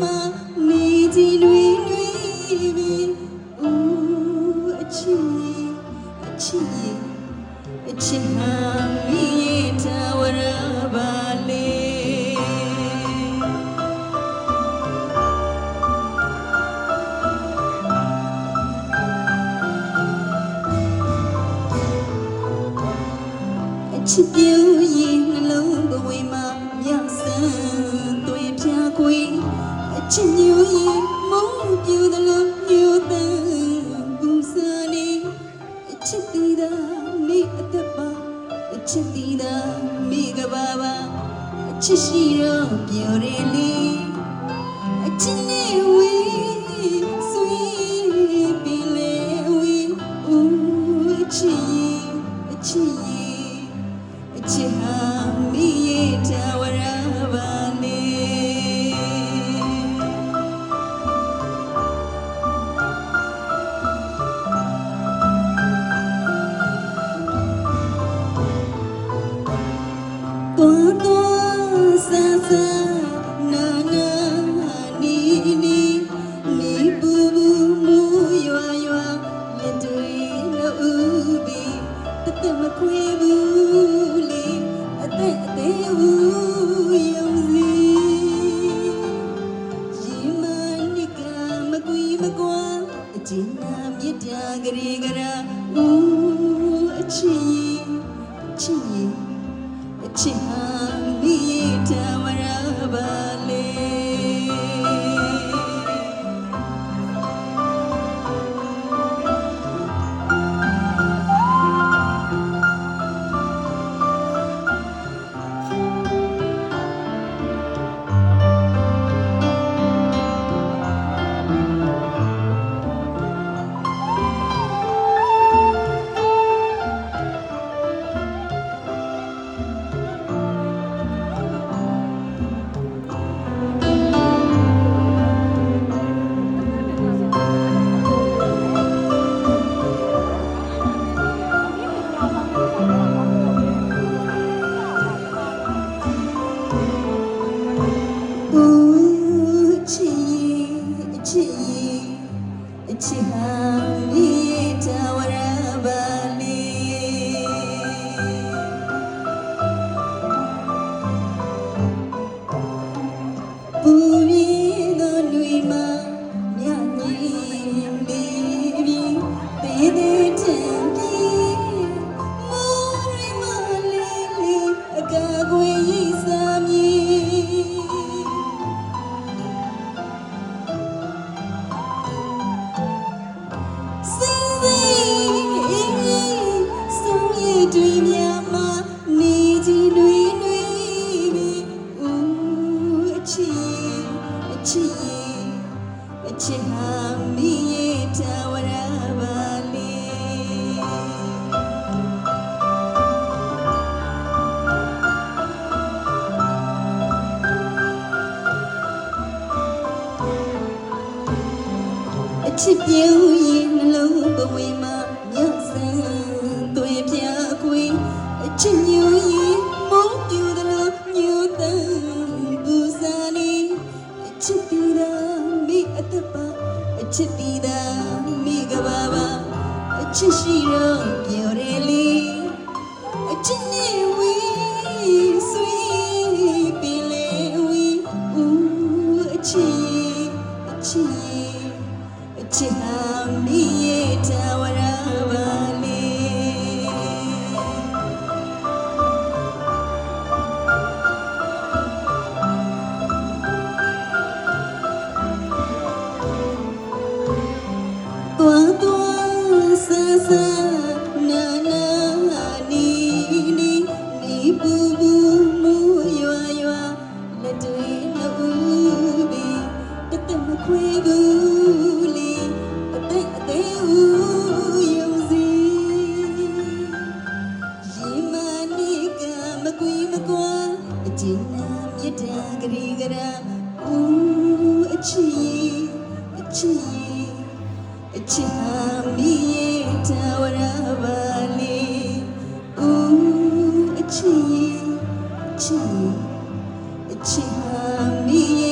များမှာနေကြီးတွေတွေပြီးဦးအချစ်အချစ်အချစ်ဟာမိရဲ့ထာဝရပါလေအချစ်ပြူရင်နှလုံးဘဝမှာမြောက်စမ်းတွေဖြာခွေအ ချစ်ညူရင်မုန်းပြူတယ်လို့ညူတန်းဘူးစနေအချစ်တီတာမိအသက်ပါအချစ်တီတာမိကဘာပါအချစ်ရှိတော့ပြောရလေအချစ်နဲ့ဝေးဆွေးပင်လေဝေးဦးအချစ်ရင်အချစ်ရင်အချစ်ဟာမိရဲ့ထာဝရ ရာဦးအချစ်အချစ်အချစ်ဟာမိရဲ့ထာဝရပါလေ ချစ်အချစ်ဟာ ချစ်ဟာမိရဲ့ထာဝရပါလေအချစ်ပြူရင်နှလုံးဘဝမှာမြော ချစ်ရှိတော့ပြောရလေအချစ်နဲ့ဝေးဆွေးပင်လေဝေးဦးအချစ်အချစ်အချစ်ဟာမိ အချီအချာမီတ